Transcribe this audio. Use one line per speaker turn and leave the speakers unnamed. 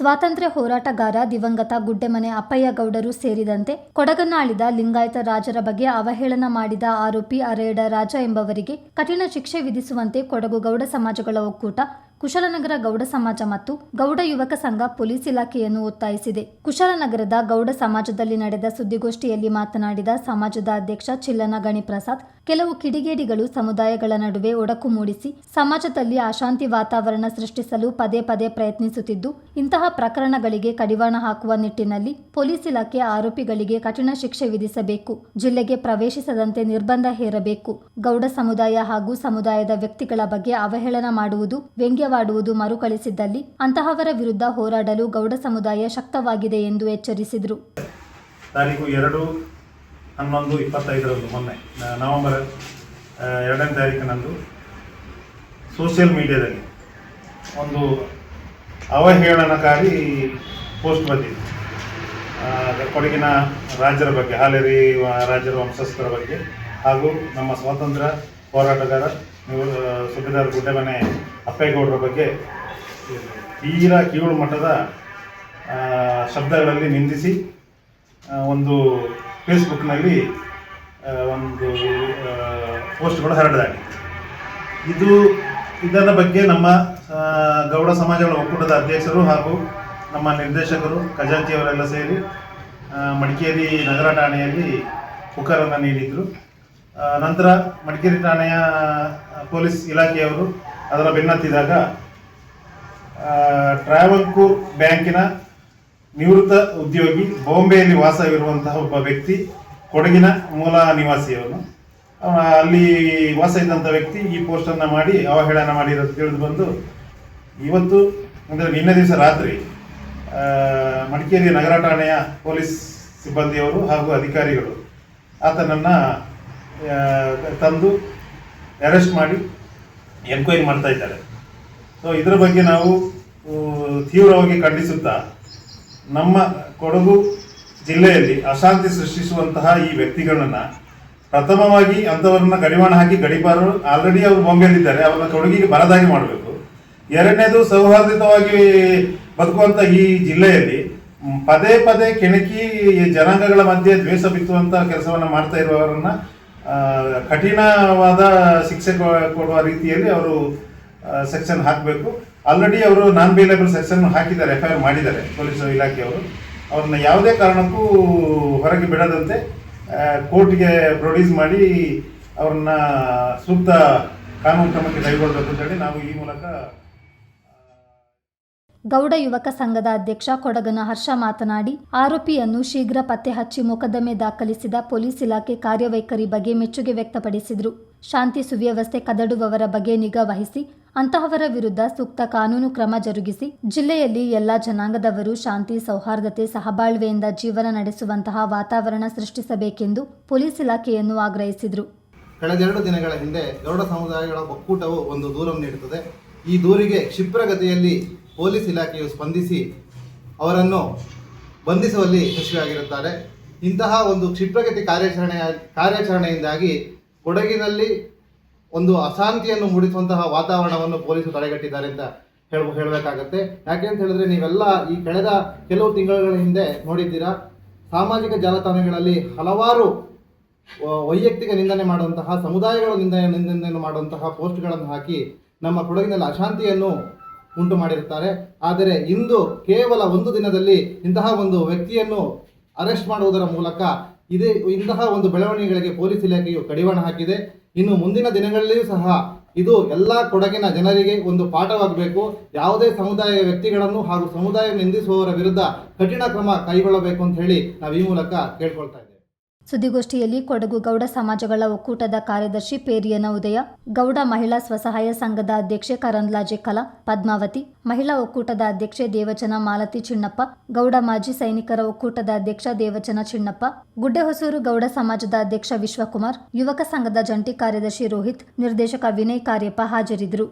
ಸ್ವಾತಂತ್ರ್ಯ ಹೋರಾಟಗಾರ ದಿವಂಗತ ಗುಡ್ಡೆಮನೆ ಅಪ್ಪಯ್ಯ ಗೌಡರು ಸೇರಿದಂತೆ ಕೊಡಗನಾಳಿದ ಲಿಂಗಾಯತ ರಾಜರ ಬಗ್ಗೆ ಅವಹೇಳನ ಮಾಡಿದ ಆರೋಪಿ ಅರೇಡ ರಾಜ ಎಂಬವರಿಗೆ ಕಠಿಣ ಶಿಕ್ಷೆ ವಿಧಿಸುವಂತೆ ಕೊಡಗು ಗೌಡ ಸಮಾಜಗಳ ಒಕ್ಕೂಟ, ಕುಶಲನಗರ ಗೌಡ ಸಮಾಜ ಮತ್ತು ಗೌಡ ಯುವಕ ಸಂಘ ಪೊಲೀಸ್ ಇಲಾಖೆಯನ್ನು ಒತ್ತಾಯಿಸಿದೆ. ಕುಶಲನಗರದ ಗೌಡ ಸಮಾಜದಲ್ಲಿ ನಡೆದ ಸುದ್ದಿಗೋಷ್ಠಿಯಲ್ಲಿ ಮಾತನಾಡಿದ ಸಮಾಜದ ಅಧ್ಯಕ್ಷ ಚಿಲ್ಲನ ಗಣಿಪ್ರಸಾದ್ ಕೆಲವು ಕಿಡಿಗೇಡಿಗಳು ಸಮುದಾಯಗಳ ನಡುವೆ ಒಡಕು ಮೂಡಿಸಿ ಸಮಾಜದಲ್ಲಿ ಅಶಾಂತಿ ವಾತಾವರಣ ಸೃಷ್ಟಿಸಲು ಪದೇ ಪದೇ ಪ್ರಯತ್ನಿಸುತ್ತಿದ್ದು, ಇಂತಹ ಪ್ರಕರಣಗಳಿಗೆ ಕಡಿವಾಣ ಹಾಕುವ ನಿಟ್ಟಿನಲ್ಲಿ ಪೊಲೀಸ್ ಇಲಾಖೆ ಆರೋಪಿಗಳಿಗೆ ಕಠಿಣ ಶಿಕ್ಷೆ ವಿಧಿಸಬೇಕು, ಜಿಲ್ಲೆಗೆ ಪ್ರವೇಶಿಸದಂತೆ ನಿರ್ಬಂಧ ಹೇರಬೇಕು. ಗೌಡ ಸಮುದಾಯ ಹಾಗೂ ಸಮುದಾಯದ ವ್ಯಕ್ತಿಗಳ ಬಗ್ಗೆ ಅವಹೇಳನ ಮಾಡುವುದು, ವ್ಯಂಗ್ಯವಾಡುವುದು ಮರುಕಳಿಸಿದ್ದಲ್ಲಿ ಅಂತಹವರ ವಿರುದ್ಧ ಹೋರಾಡಲು ಗೌಡ ಸಮುದಾಯ ಶಕ್ತವಾಗಿದೆ ಎಂದು ಎಚ್ಚರಿಸಿದರು.
ತಾರೀಕು ಎರಡು ಹನ್ನೊಂದು, ಇಪ್ಪತ್ತೈದರಂದು ಮೊನ್ನೆ ನವಂಬರ್ ಎರಡನೇ ತಾರೀಕಿನಂದು ಸೋಷಿಯಲ್ ಮೀಡಿಯಾದಲ್ಲಿ ಒಂದು ಅವಹೇಳನಕಾರಿ ಪೋಸ್ಟ್ ಬಂದಿದೆ. ಕೊಡಗಿನ ರಾಜರ ಬಗ್ಗೆ, ಹಾಲೇರಿ ರಾಜ್ಯರ ವಂಶಸ್ಥರ ಬಗ್ಗೆ ಹಾಗೂ ನಮ್ಮ ಸ್ವಾತಂತ್ರ್ಯ ಹೋರಾಟಗಾರ ಸುಬೇದಾರ್ ಗುಡ್ಡೆಮನೆ ಅಪ್ಪೇಗೌಡರ ಬಗ್ಗೆ ತೀರಾ ಕೀಳು ಮಟ್ಟದ ಶಬ್ದಗಳಲ್ಲಿ ನಿಂದಿಸಿ ಒಂದು ಫೇಸ್ಬುಕ್ನಲ್ಲಿ ಒಂದು ಪೋಸ್ಟ್ಗಳು ಹರಡಲಾಗಿದೆ ಇದು, ಇದರ ಬಗ್ಗೆ ನಮ್ಮ ಗೌಡ ಸಮಾಜಗಳ ಒಕ್ಕೂಟದ ಅಧ್ಯಕ್ಷರು ಹಾಗೂ ನಮ್ಮ ನಿರ್ದೇಶಕರು ಖಜಾಂಚಿಯವರೆಲ್ಲ ಸೇರಿ ಮಡಿಕೇರಿ ನಗರ ಠಾಣೆಯಲ್ಲಿ ಪುಕಾರನ್ನು ನೀಡಿದರು. ನಂತರ ಮಡಿಕೇರಿ ಠಾಣೆಯ ಪೊಲೀಸ್ ಇಲಾಖೆಯವರು ಅದರ ಬೆನ್ನತ್ತಿದಾಗ ಟ್ರಾವಲ್ಕು ಬ್ಯಾಂಕಿನ ನಿವೃತ್ತ ಉದ್ಯೋಗಿ ಬಾಂಬೆಯಲ್ಲಿ ವಾಸವಿರುವಂತಹ ಒಬ್ಬ ವ್ಯಕ್ತಿ ಕೊಡಗಿನ ಮೂಲ ನಿವಾಸಿಯವನು. ಅಲ್ಲಿ ವಾಸ ಇದ್ದಂಥ ವ್ಯಕ್ತಿ ಈ ಪೋಸ್ಟನ್ನು ಮಾಡಿ, ಅವಹೇಳನ ಮಾಡಿರೋದು ತಿಳಿದು ಬಂದು, ಇವತ್ತು ಅಂದರೆ ನಿನ್ನೆ ದಿವಸ ರಾತ್ರಿ ಮಡಿಕೇರಿ ನಗರ ಠಾಣೆಯ ಪೊಲೀಸ್ ಸಿಬ್ಬಂದಿಯವರು ಹಾಗೂ ಅಧಿಕಾರಿಗಳು ಆತನನ್ನು ತಂದು ಅರೆಸ್ಟ್ ಮಾಡಿ ಎನ್ಕ್ವೈರಿ ಮಾಡ್ತಾ ಇದ್ದಾರೆ. ಸೊ ಇದರ ಬಗ್ಗೆ ನಾವು ತೀವ್ರವಾಗಿ ಖಂಡಿಸುತ್ತಾ ನಮ್ಮ ಕೊಡಗು ಜಿಲ್ಲೆಯಲ್ಲಿ ಅಶಾಂತಿ ಸೃಷ್ಟಿಸುವಂತಹ ಈ ವ್ಯಕ್ತಿಗಳನ್ನ ಪ್ರಥಮವಾಗಿ ಅಂಥವ್ರನ್ನ ಗಡಿವಾಣ ಹಾಕಿ ಗಡಿಪಾರರು ಆಲ್ರೆಡಿ ಅವರು ಬಾಂಬೆಯಲ್ಲಿದ್ದಾರೆ ಅವರನ್ನ ಕೊಡಗಿಗೆ ಬರದಾಗಿ ಮಾಡಬೇಕು. ಎರಡನೇದು ಸೌಹಾರ್ದಿತವಾಗಿ ಬದುಕುವಂತ ಈ ಜಿಲ್ಲೆಯಲ್ಲಿ ಪದೇ ಪದೇ ಕೆಣಕಿ ಜನಾಂಗಗಳ ಮಧ್ಯೆ ದ್ವೇಷ ಬಿತ್ತುವಂತ ಕೆಲಸವನ್ನ ಮಾಡ್ತಾ ಇರುವವರನ್ನ ಕಠಿಣವಾದ ಶಿಕ್ಷೆ ಕೊಡುವ ರೀತಿಯಲ್ಲಿ ಅವರು ಸೆಕ್ಷನ್ ಹಾಕಬೇಕು. ಆಲ್ರೆಡಿ ಅವರು ನಾನ್ ಬೇಲೇಬಲ್ ಸೆಕ್ಷನ್ ಹಾಕಿದ್ದಾರೆ ಎಫ್ ಐ ಆರ್ ಮಾಡಿದ್ದಾರೆ, ಪೊಲೀಸ್ ಇಲಾಖೆಯವರು. ಅವ್ರನ್ನ ಯಾವುದೇ ಕಾರಣಕ್ಕೂ ಹೊರಗೆ ಬಿಡದಂತೆ ಕೋರ್ಟ್ಗೆ ಪ್ರೊಡ್ಯೂಸ್ ಮಾಡಿ ಅವ್ರನ್ನ ಸೂಕ್ತ ಕಾನೂನು ಕ್ರಮಕ್ಕೆ ಕೈಗೊಳ್ಳಬೇಕು ಅಂತೇಳಿ ನಾವು ಈ ಮೂಲಕ
ಗೌಡ ಯುವಕ ಸಂಘದ ಅಧ್ಯಕ್ಷ ಕೊಡಗನ ಹರ್ಷ ಮಾತನಾಡಿ, ಆರೋಪಿಯನ್ನು ಶೀಘ್ರ ಪತ್ತೆ ಹಚ್ಚಿ ಮೊಕದ್ದಮೆ ದಾಖಲಿಸಿದ ಪೊಲೀಸ್ ಇಲಾಖೆ ಕಾರ್ಯವೈಖರಿ ಬಗ್ಗೆ ಮೆಚ್ಚುಗೆ ವ್ಯಕ್ತಪಡಿಸಿದರು. ಶಾಂತಿ ಸುವ್ಯವಸ್ಥೆ ಕದಡುವವರ ಬಗ್ಗೆ ನಿಗಾ ವಹಿಸಿ ಅಂತಹವರ ವಿರುದ್ಧ ಸೂಕ್ತ ಕಾನೂನು ಕ್ರಮ ಜರುಗಿಸಿ ಜಿಲ್ಲೆಯಲ್ಲಿ ಎಲ್ಲ ಜನಾಂಗದವರು ಶಾಂತಿ, ಸೌಹಾರ್ದತೆ, ಸಹಬಾಳ್ವೆಯಿಂದ ಜೀವನ ನಡೆಸುವಂತಹ ವಾತಾವರಣ ಸೃಷ್ಟಿಸಬೇಕೆಂದು ಪೊಲೀಸ್ ಇಲಾಖೆಯನ್ನು ಆಗ್ರಹಿಸಿದರು.
ಕಳೆದೆರಡು ದಿನಗಳ ಹಿಂದೆ ಗೌಡ ಸಮುದಾಯಗಳ ಒಕ್ಕೂಟವು ಒಂದು ದೂರನ್ನು ನೀಡುತ್ತದೆ. ಈ ದೂರಿಗೆ ಕ್ಷಿಪ್ರಗತಿಯಲ್ಲಿ ಪೊಲೀಸ್ ಇಲಾಖೆಯು ಸ್ಪಂದಿಸಿ ಅವರನ್ನು ಬಂಧಿಸುವಲ್ಲಿ ಯಶಸ್ವಿಯಾಗಿರುತ್ತಾರೆ. ಇಂತಹ ಒಂದು ಕ್ಷಿಪ್ರಗತಿ ಕಾರ್ಯಾಚರಣೆಯ ಕಾರ್ಯಾಚರಣೆಯಿಂದಾಗಿ ಕೊಡಗಿನಲ್ಲಿ ಒಂದು ಅಶಾಂತಿಯನ್ನು ಮೂಡಿಸುವಂತಹ ವಾತಾವರಣವನ್ನು ಪೊಲೀಸರು ತಡೆಗಟ್ಟಿದ್ದಾರೆ ಅಂತ ಹೇಳ, ಹೇಳಬೇಕಾಗತ್ತೆ. ಯಾಕೆ ಅಂತ ಹೇಳಿದ್ರೆ ನೀವೆಲ್ಲ ಈ ಕಳೆದ ಕೆಲವು ತಿಂಗಳುಗಳ ಹಿಂದೆ ನೋಡಿದ್ದೀರಾ? ಸಾಮಾಜಿಕ ಜಾಲತಾಣಗಳಲ್ಲಿ ಹಲವಾರು ವೈಯಕ್ತಿಕ ನಿಂದನೆ ಮಾಡುವಂತಹ, ಸಮುದಾಯಗಳ ನಿಂದನೆ ನಿಂದನೆಯನ್ನು ಮಾಡುವಂತಹ ಪೋಸ್ಟ್ಗಳನ್ನು ಹಾಕಿ ನಮ್ಮ ಕೊಡಗಿನಲ್ಲಿ ಅಶಾಂತಿಯನ್ನು ಉಂಟು ಮಾಡಿರುತ್ತಾರೆ. ಆದರೆ ಇಂದು ಕೇವಲ ಒಂದು ದಿನದಲ್ಲಿ ಇಂತಹ ಒಂದು ವ್ಯಕ್ತಿಯನ್ನು ಅರೆಸ್ಟ್ ಮಾಡುವುದರ ಮೂಲಕ ಇದೇ ಇಂತಹ ಒಂದು ಬೆಳವಣಿಗೆಗಳಿಗೆ ಪೊಲೀಸ್ ಇಲಾಖೆಯು ಕಡಿವಾಣ ಹಾಕಿದೆ. ಇನ್ನು ಮುಂದಿನ ದಿನಗಳಲ್ಲಿಯೂ ಸಹ ಇದು ಎಲ್ಲ ಕೊಡಗಿನ ಜನರಿಗೆ ಒಂದು ಪಾಠವಾಗಬೇಕು. ಯಾವುದೇ ಸಮುದಾಯ ವ್ಯಕ್ತಿಗಳನ್ನು ಹಾಗೂ ಸಮುದಾಯ ನಿಂದಿಸುವವರ ವಿರುದ್ಧ ಕಠಿಣ ಕ್ರಮ ಕೈಗೊಳ್ಳಬೇಕು ಅಂತ ಹೇಳಿ ನಾವು ಈ ಮೂಲಕ ಕೇಳ್ಕೊಳ್ತಾ ಇದ್ದೇವೆ.
ಸುದ್ದಿಗೋಷ್ಠಿಯಲ್ಲಿ ಕೊಡಗು ಗೌಡ ಸಮಾಜಗಳ ಒಕ್ಕೂಟದ ಕಾರ್ಯದರ್ಶಿ ಪೇರಿಯನ ಉದಯ, ಗೌಡ ಮಹಿಳಾ ಸ್ವಸಹಾಯ ಸಂಘದ ಅಧ್ಯಕ್ಷೆ ಕರಂದ್ಲಾಜೆ ಕಲಾ, ಪದ್ಮಾವತಿ, ಮಹಿಳಾ ಒಕ್ಕೂಟದ ಅಧ್ಯಕ್ಷೆ ದೇವಚನ ಮಾಲತಿ ಚಿಣ್ಣಪ್ಪ, ಗೌಡ ಮಾಜಿ ಸೈನಿಕರ ಒಕ್ಕೂಟದ ಅಧ್ಯಕ್ಷ ದೇವಚನ ಚಿಣ್ಣಪ್ಪ, ಗುಡ್ಡೆಹೊಸೂರು ಗೌಡ ಸಮಾಜದ ಅಧ್ಯಕ್ಷ ವಿಶ್ವಕುಮಾರ್, ಯುವಕ ಸಂಘದ ಜಂಟಿ ಕಾರ್ಯದರ್ಶಿ ರೋಹಿತ್, ನಿರ್ದೇಶಕ ವಿನಯ್ ಕಾರ್ಯಪ್ಪ ಹಾಜರಿದ್ದರು.